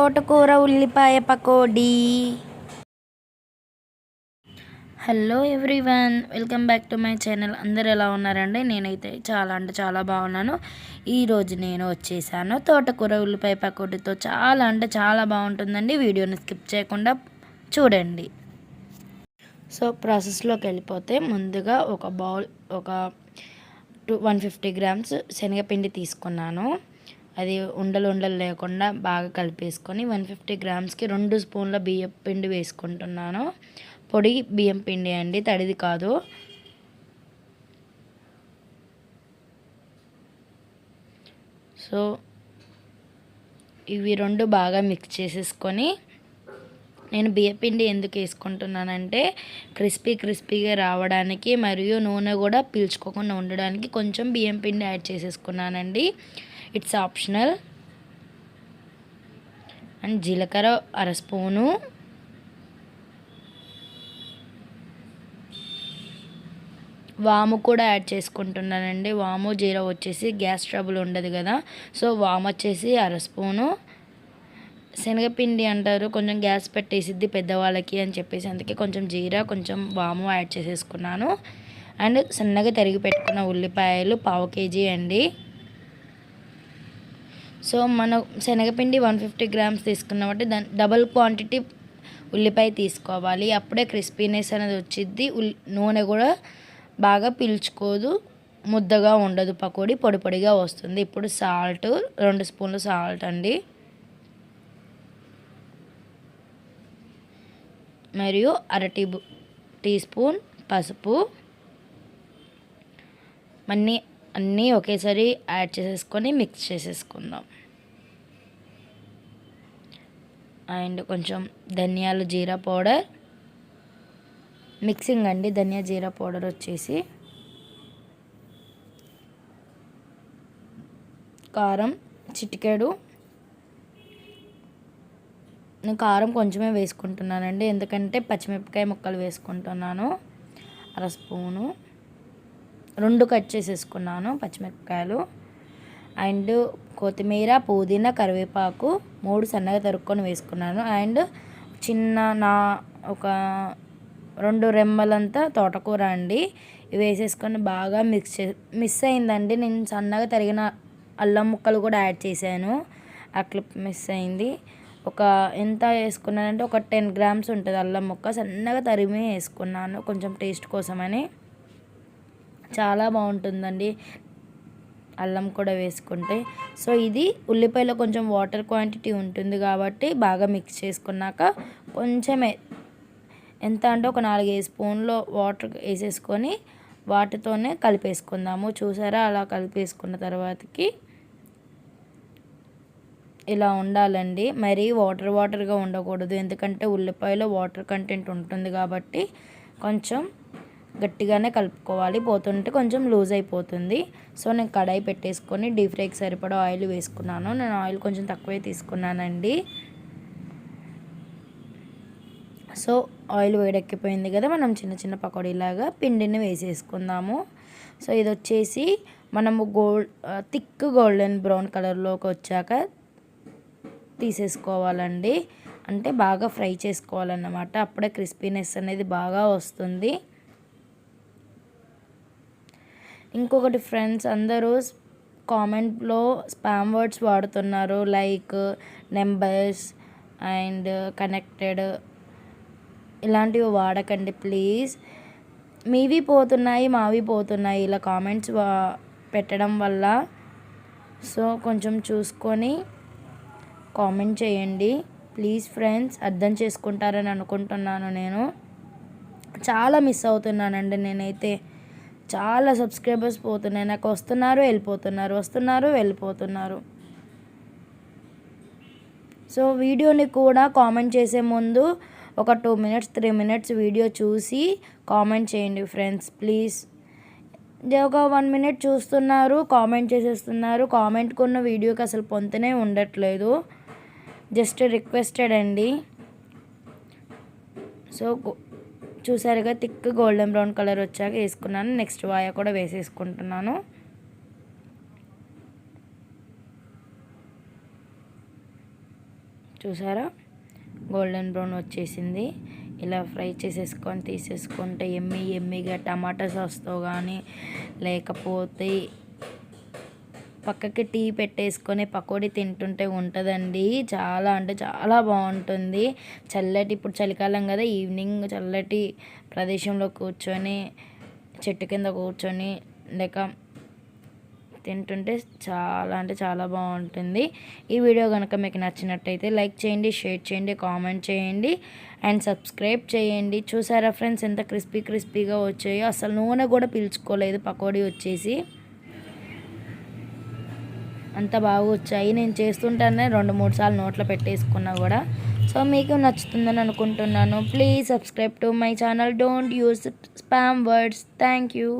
తోటకూర ఉల్లిపాయ pakodi. Hello everyone welcome back to my channel. అందరు ఎలా ఉన్నారండి? నేనైతే చాలా అంటే చాలా బాగున్నాను. ఈరోజు నేను వచ్చేసాను తోటకూర ఉల్లిపాయ పకోడీతో. చాలా అంటే చాలా బాగుంటుందండి. వీడియోని స్కిప్ చేయకుండా చూడండి. సో ప్రాసెస్లోకి వెళ్ళిపోతే ముందుగా ఒక బౌల్ ఒక టూ వన్ ఫిఫ్టీ గ్రామ్స్ శనగపిండి తీసుకున్నాను. అది ఉండలు ఉండలు లేకుండా బాగా కలిపేసుకొని వన్ ఫిఫ్టీ గ్రామ్స్కి రెండు స్పూన్ల బియ్యం పిండి వేసుకుంటున్నాను. పొడి బియ్యం పిండి అండి తడిది కాదు. సో ఇవి రెండు బాగా మిక్స్ చేసేసుకొని నేను బియ్యపిండి ఎందుకు వేసుకుంటున్నానంటే క్రిస్పీ క్రిస్పీగా రావడానికి మరియు నూనె కూడా పీల్చుకోకుండా ఉండడానికి కొంచెం బియ్యం పిండి యాడ్ చేసేసుకున్నానండి. ఇట్స్ ఆప్షనల్ అండ్ జీలకర్ర అర స్పూను. వాము కూడా యాడ్ చేసుకుంటున్నానండి. వాము జీరా వచ్చేసి గ్యాస్ ట్రబుల్ ఉండదు కదా. సో వాము వచ్చేసి అర స్పూను. శనగపిండి అంటారు. కొంచెం గ్యాస్ పెట్టేసిద్ది పెద్దవాళ్ళకి అని చెప్పేసి అందుకే కొంచెం జీరా కొంచెం వాము యాడ్ చేసేసుకున్నాను. అండ్ సన్నగా తరిగి పెట్టుకున్న ఉల్లిపాయలు పావు కేజీ అండి. సో మన శనగపిండి వన్ ఫిఫ్టీ గ్రామ్స్ తీసుకున్నామంటే దాని డబల్ క్వాంటిటీ ఉల్లిపాయ తీసుకోవాలి. అప్పుడే క్రిస్పీనెస్ అనేది వచ్చిద్ది. నూనె కూడా బాగా పీల్చుకోదు. ముద్దగా ఉండదు. పకోడీ పొడి పొడిగా వస్తుంది. ఇప్పుడు సాల్ట్ రెండు స్పూన్లు సాల్ట్ అండి. మరియు అర టీ టీ స్పూన్ పసుపు. అన్నీ అన్నీ ఒకేసారి యాడ్ చేసేసుకొని మిక్స్ చేసేసుకుందాం. అండ్ కొంచెం ధనియాలు జీరా పౌడర్. మిక్సింగ్ అండి ధనియా జీరా పౌడర్ వచ్చేసి. కారం చిటికెడు. నేను కారం కొంచెమే వేసుకుంటున్నానండి ఎందుకంటే పచ్చిమిరపకాయ ముక్కలు వేసుకుంటున్నాను. అర స్పూను. రెండు కట్ చేసేసుకున్నాను పచ్చిమిరపకాయలు. అండ్ కొత్తిమీర పుదీనా కరివేపాకు మూడు సన్నగా తరుక్కొని వేసుకున్నాను. అండ్ చిన్న నా ఒక రెండు రెమ్మలంతా తోటకూర అండి. ఇవి వేసేసుకొని బాగా మిక్స్ చే మిస్ అయిందండి. నేను సన్నగా తరిగిన అల్లం ముక్కలు కూడా యాడ్ చేశాను. అట్లా మిస్ అయింది. ఒక ఎంత వేసుకున్నానంటే ఒక టెన్ గ్రామ్స్ ఉంటుంది అల్లం ముక్క. సన్నగా తరిమి వేసుకున్నాను. కొంచెం టేస్ట్ కోసమని. చాలా బాగుంటుందండి. అల్లం కూడా వేసుకుంటే. సో ఇది ఉల్లిపాయలో కొంచెం వాటర్ క్వాంటిటీ ఉంటుంది కాబట్టి బాగా మిక్స్ చేసుకున్నాక కొంచెమే ఎంత అంటే ఒక నాలుగైదు స్పూన్లో వాటర్ వేసేసుకొని వాటితోనే కలిపేసుకుందాము. చూసారా? అలా కలిపేసుకున్న తర్వాతకి ఇలా ఉండాలండి. మరీ వాటర్ వాటర్గా ఉండకూడదు. ఎందుకంటే ఉల్లిపాయలో వాటర్ కంటెంట్ ఉంటుంది కాబట్టి కొంచెం గట్టిగానే కలుపుకోవాలి. పోతుంటే కొంచెం లూజ్ అయిపోతుంది. సో నేను కడాయి పెట్టేసుకొని డీప్ ఫ్రైకి సరిపడా ఆయిల్ వేసుకున్నాను. నేను ఆయిల్ కొంచెం తక్కువే తీసుకున్నానండి. సో ఆయిల్ వేడెక్కిపోయింది కదా మనం చిన్న చిన్న పకోడీలాగా పిండిని వేసేసుకుందాము. సో ఇది వచ్చేసి మనము గోల్డ్ థిక్ గోల్డెన్ బ్రౌన్ కలర్లోకి వచ్చాక తీసేసుకోవాలండి. అంటే బాగా ఫ్రై చేసుకోవాలన్నమాట. అప్పుడే క్రిస్పీనెస్ అనేది బాగా వస్తుంది. ఇంకొకటి ఫ్రెండ్స్ అందరూ కామెంట్లో స్పామ్ వర్డ్స్ వాడుతున్నారు లైక్ నెంబర్స్ అండ్ కనెక్టెడ్ ఇలాంటివి వాడకండి ప్లీజ్ మీవి పోతున్నాయి మావి పోతున్నాయి ఇలా కామెంట్స్ వా పెట్టడం వల్ల. సో కొంచెం చూసుకొని కామెంట్ చేయండి. ప్లీజ్ ఫ్రెండ్స్ అర్థం చేసుకుంటారని అనుకుంటున్నాను నేను. చాలా మిస్ అవుతున్నానండి నేనైతే. చాలా సబ్స్క్రైబర్స్ పోతున్నాయి. నాకు వస్తున్నారు వెళ్ళిపోతున్నారు. వస్తున్నారు వెళ్ళిపోతున్నారు. సో వీడియోని కూడా కామెంట్ చేసే ముందు ఒక two minutes three minutes video చూసి కామెంట్ చేయండి ఫ్రెండ్స్ ప్లీజ్. ఒక వన్ మినిట్ చూస్తున్నారు కామెంట్ చేసేస్తున్నారు. కామెంట్కి ఉన్న వీడియోకి అసలు పొంతనే ఉండట్లేదు. జస్ట్ రిక్వెస్టెడ్ అండి. సో చూసారుగా థిక్ గోల్డెన్ బ్రౌన్ కలర్ వచ్చాక వేసుకున్నాను. నెక్స్ట్ వాయ కూడా వేసేసుకుంటున్నాను. చూసారా? గోల్డెన్ బ్రౌన్ వచ్చేసింది. ఇలా ఫ్రై చేసేసుకొని తీసేసుకుంటే ఎమ్మి ఎమ్మిగా టమాటా సాస్తో కానీ లేకపోతే పక్కకి టీ పెట్టేసుకొని పకోడీ తింటుంటే ఉంటుందండి. చాలా అంటే చాలా బాగుంటుంది. చల్లటి ఇప్పుడు చలికాలం కదా ఈవినింగ్ చల్లటి ప్రదేశంలో కూర్చొని చెట్టు కింద కూర్చొని లేక తింటుంటే చాలా అంటే చాలా బాగుంటుంది. ఈ వీడియో కనుక మీకు నచ్చినట్టయితే లైక్ చేయండి షేర్ చేయండి కామెంట్ చేయండి అండ్ సబ్స్క్రైబ్ చేయండి. చూసారా ఫ్రెండ్స్ ఎంత క్రిస్పీ క్రిస్పీగా వచ్చాయో? అసలు నూనె కూడా పీల్చుకోలేదు పకోడీ వచ్చేసి. అంత బాగా వచ్చాయి. నేను చేస్తుంటానే రెండు మూడు సార్లు నోట్లో పెట్టేసుకున్నా కూడా. సో మీకు నచ్చుతుందని అనుకుంటున్నాను. Please subscribe to my channel don't use spam words thank you